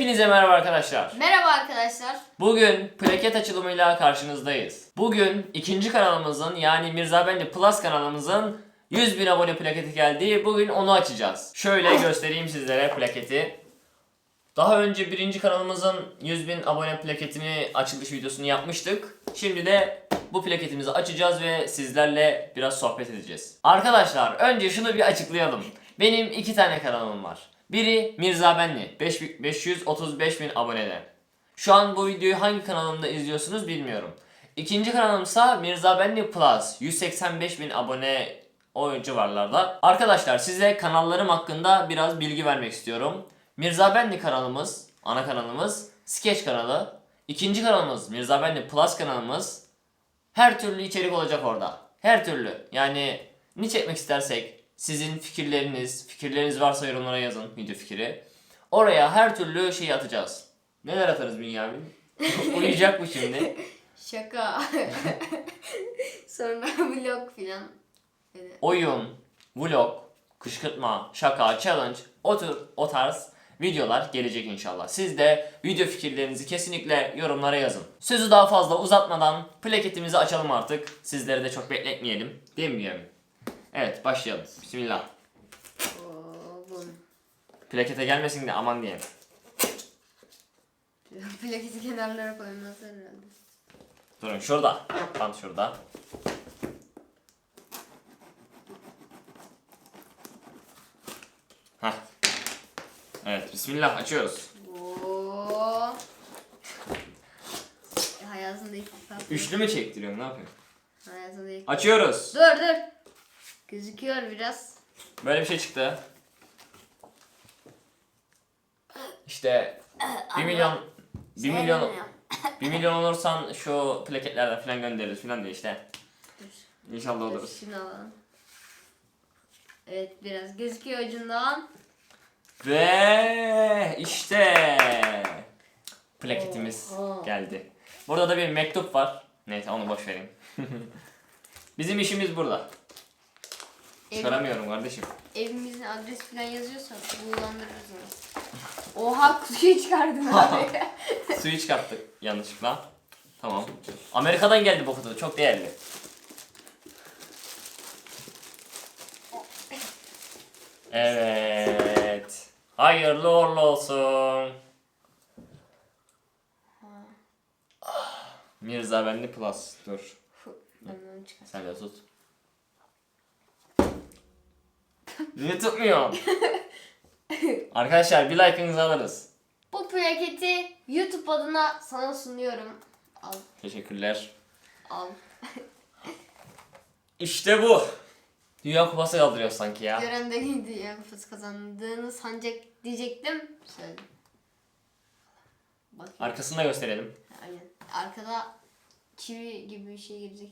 Hepinize merhaba arkadaşlar. Merhaba arkadaşlar. Bugün plaket açılımıyla karşınızdayız. Bugün ikinci kanalımızın yani Mirza Benli Plus kanalımızın 100 bin abone plaketi geldi. Bugün onu açacağız. Şöyle göstereyim sizlere plaketi. Daha önce birinci kanalımızın 100 bin abone plaketini açılış videosunu yapmıştık. Şimdi de bu plaketimizi açacağız ve sizlerle biraz sohbet edeceğiz. Arkadaşlar önce şunu bir açıklayalım. Benim iki tane kanalım var. Biri Mirza Benli 5 535 bin abonede. Şu an bu videoyu hangi kanalımda izliyorsunuz bilmiyorum. İkinci kanalımsa Mirza Benli Plus 185 bin abone o civarlarda. Arkadaşlar size kanallarım hakkında biraz bilgi vermek istiyorum. Mirza Benli kanalımız, ana kanalımız, Sketch kanalı. İkinci kanalımız Mirza Benli Plus kanalımız. Her türlü içerik olacak orada. Her türlü. Yani ne çekmek istersek sizin fikirleriniz, fikirleriniz varsa yorumlara yazın video fikri. Oraya her türlü şeyi atacağız. Neler atarız Bünyamin? Uyuyacak mı şimdi? Şaka. Sonra vlog filan. Böyle. Oyun, vlog, kışkırtma, şaka, challenge o tür o tarz videolar gelecek inşallah. Siz de video fikirlerinizi kesinlikle yorumlara yazın. Sözü daha fazla uzatmadan plaketimizi açalım artık. Sizleri de çok bekletmeyelim. Değil mi Bünyamin? Evet başlayalım. Bismillah. Oo, bum. Plakete gelmesin de aman diyelim. Plaketi kenarlara koymaz herhalde. Durun şurada. Tam şurada. Heh. Evet bismillah açıyoruz. Oo. Hayatımda ilk defa. Üçlü mü çektiriyorum ne yapıyorum? Hayatımda ilk Açıyoruz. Dur dur. Gözüküyor biraz. Böyle bir şey çıktı. İşte 1 milyon 1 milyon Sevmiyorum. 1 milyon olursan şu plaketlerden falan göndeririz falan diye işte. Dur. İnşallah oluruz. şunu alalım. Evet biraz gözüküyor ucundan. Ve işte plaketimiz Oha. geldi. Burada da bir mektup var. Neyse onu boş vereyim. Bizim işimiz burada. Çıkaramıyorum kardeşim. evimizin adresi falan yazıyorsa bulandırırız onu. Oha kutuyu çıkardım abi. Suyu çıkarttık yanlışlıkla. Tamam. Amerika'dan geldi bu kutu. Çok değerli. Evet. Hayırlı uğurlu olsun. Mirza Benli Plus. Dur. ben onu. Sen de tut. Niye tutmuyor? Arkadaşlar bir like'ınızı alırız. Bu plaketi YouTube adına sana sunuyorum. Al, Teşekkürler. al. İşte bu. Dünya kupası kaldırıyor sanki ya. Gören de iyiydi ya kupası kazandığını sancak diyecektim. Söyledim. Bakayım. Arkasını da gösterelim. Aynen. Arkada çivi gibi bir şey girecek.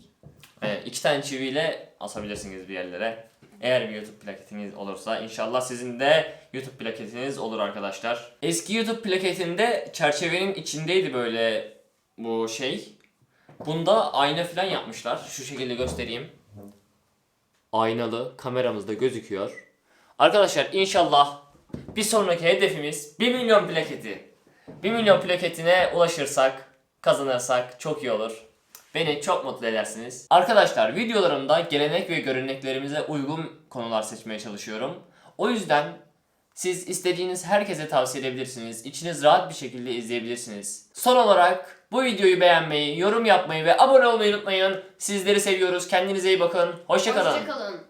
Evet, iki tane çiviyle asabilirsiniz bir yerlere. Eğer bir YouTube plaketiniz olursa inşallah sizin de YouTube plaketiniz olur arkadaşlar. Eski YouTube plaketinde çerçevenin içindeydi böyle bu şey. Bunda ayna falan yapmışlar. Şu şekilde göstereyim. Aynalı kameramızda gözüküyor. Arkadaşlar inşallah bir sonraki hedefimiz 1 milyon plaketi. 1 milyon plaketine ulaşırsak, kazanırsak çok iyi olur. Beni çok mutlu edersiniz. Arkadaşlar videolarımda gelenek ve göreneklerimize uygun konular seçmeye çalışıyorum. O yüzden siz istediğiniz herkese tavsiye edebilirsiniz. İçiniz rahat bir şekilde izleyebilirsiniz. Son olarak bu videoyu beğenmeyi, yorum yapmayı ve abone olmayı unutmayın. Sizleri seviyoruz. Kendinize iyi bakın. Hoşçakalın. Hoşçakalın.